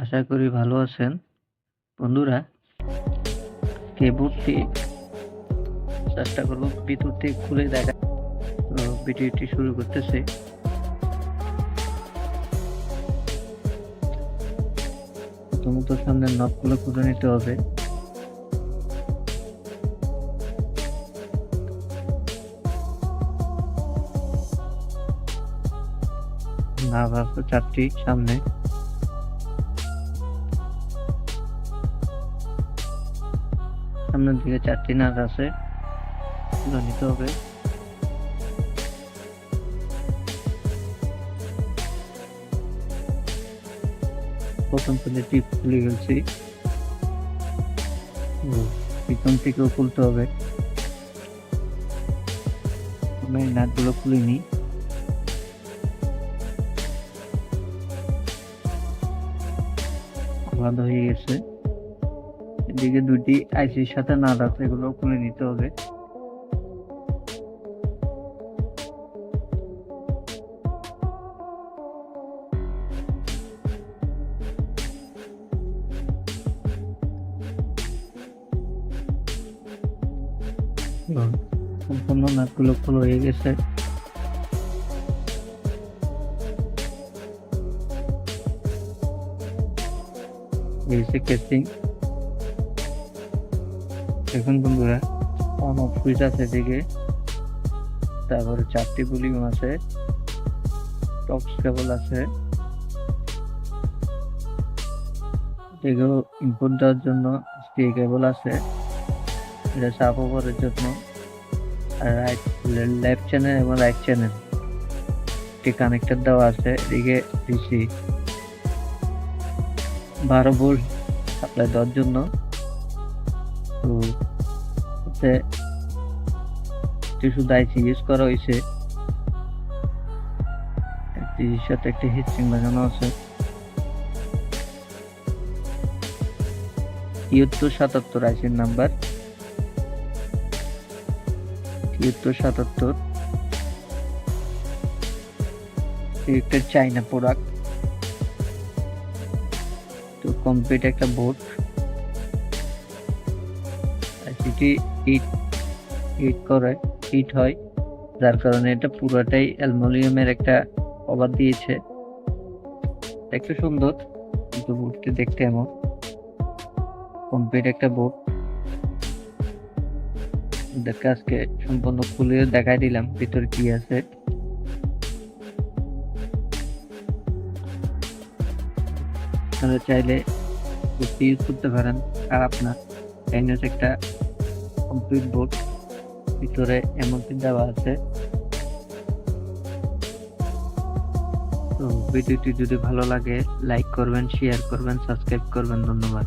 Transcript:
আশা করি ভালো আছেন। বন্ধুরা কিবোর্ডটি চেষ্টা করব ভিতর থেকে খুলে দেখা তো ভিডিওটি শুরু করতেছে। প্রথমত সামনে নবগুলো খুঁজে নিতে হবে। না ভাবছ চারটি সামনে। সামনের দিকে চারটি নাচ আছে নিতে হবে। প্রথম থেকে টিপ খুলে গেছি পিছন থেকেও খুলতে হবে। আমি নাটগুলো খুলিনি। আলাদা হয়ে গেছে। এদিকে দুটি আইসির সাথে নাট আছে এগুলো খুলে নিতে হবে। সম্পূর্ণ নাটগুলো খোলা হয়ে গেছে। হচ্ছে কেসিং এখন বন্ধুরা অন অফ সুইচ আছে এদিকে। তারপরে চারটি ভলিউম আছে। টক্স কেবল আছে। এদিকেও ইনপুট দেওয়ার জন্য স্টে কেবল আছে। এটা সাপ ওভারের জন্য। রাইট লেফট চ্যানেল এবং রাইট চ্যানেল একটি কানেক্টর দেওয়া আছে। এদিকে ডিসি বারো ভোল্ট সাপ্লাই দেওয়ার জন্য। তো একটি শুধু আইসি ইউজ করা হয়েছে। একটির সাথে একটি হিটসিং লাগানো আছে। তিয়াত্তর সাতাত্তর আইসির নাম্বার তিয়াত্তর সাতাত্তর। একটা চাইনা প্রোডাক্ট কমপ্লিট একটা বোর্ড আইসিটি হিট হিট করে হিট হয়। যার কারণে এটা পুরোটাই অ্যালুমিনিয়ামের একটা কভার দিয়েছে। একটু সুন্দর, কিন্তু বোর্ডটি দেখতে এমন। কমপ্লিট একটা বোর্ড আজকে সম্পূর্ণ খুলে দেখাই দিলাম, ভিতরে কি আছে। আপনারা চাইলে ইউজ করতে পারেন। খারাপ না চাইনিজ একটা কমপ্লিট বোর্ড ভিতরে এমনটি দেওয়া আছে। তো ভিডিওটি যদি ভালো লাগে লাইক করবেন শেয়ার করবেন সাবস্ক্রাইব করবেন। ধন্যবাদ।